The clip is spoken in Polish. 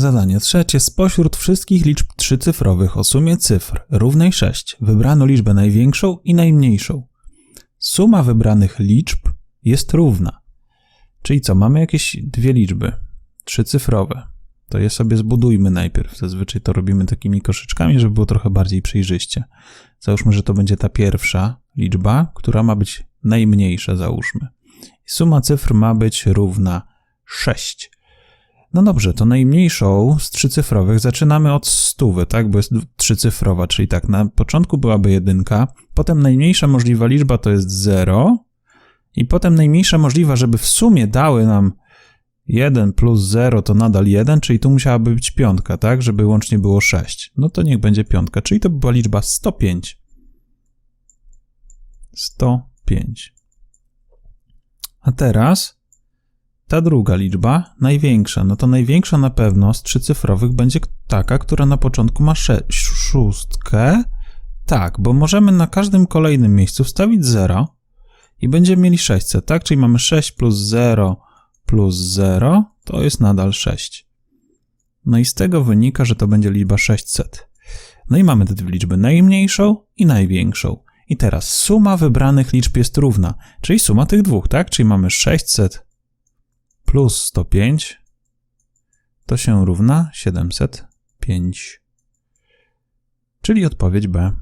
Zadanie trzecie. Spośród wszystkich liczb trzycyfrowych o sumie cyfr równej 6 wybrano liczbę największą i najmniejszą. Suma wybranych liczb jest równa. Czyli co, mamy jakieś dwie liczby trzycyfrowe. To je sobie zbudujmy najpierw. Zazwyczaj to robimy takimi koszyczkami, żeby było trochę bardziej przejrzyście. Załóżmy, że to będzie ta pierwsza liczba, która ma być najmniejsza, załóżmy. Suma cyfr ma być równa 6. No dobrze, to najmniejszą z trzycyfrowych zaczynamy od stówy, tak? Bo jest trzycyfrowa, czyli tak, na początku byłaby jedynka, potem najmniejsza możliwa liczba to jest 0 i potem najmniejsza możliwa, żeby w sumie dały nam 1 plus 0 to nadal 1, czyli tu musiałaby być piątka, tak? Żeby łącznie było 6. No to niech będzie piątka, czyli to by była liczba 105. 105. A teraz ta druga liczba, największa, no to największa na pewno z trzycyfrowych będzie taka, która na początku ma szóstkę. Tak, bo możemy na każdym kolejnym miejscu wstawić 0 i będziemy mieli 600, tak? Czyli mamy 6 plus 0 plus 0 to jest nadal 6. No i z tego wynika, że to będzie liczba 600. No i mamy te dwie liczby, najmniejszą i największą. I teraz suma wybranych liczb jest równa, czyli suma tych dwóch, tak? Czyli mamy 600 plus 105 to się równa 705. Czyli odpowiedź B.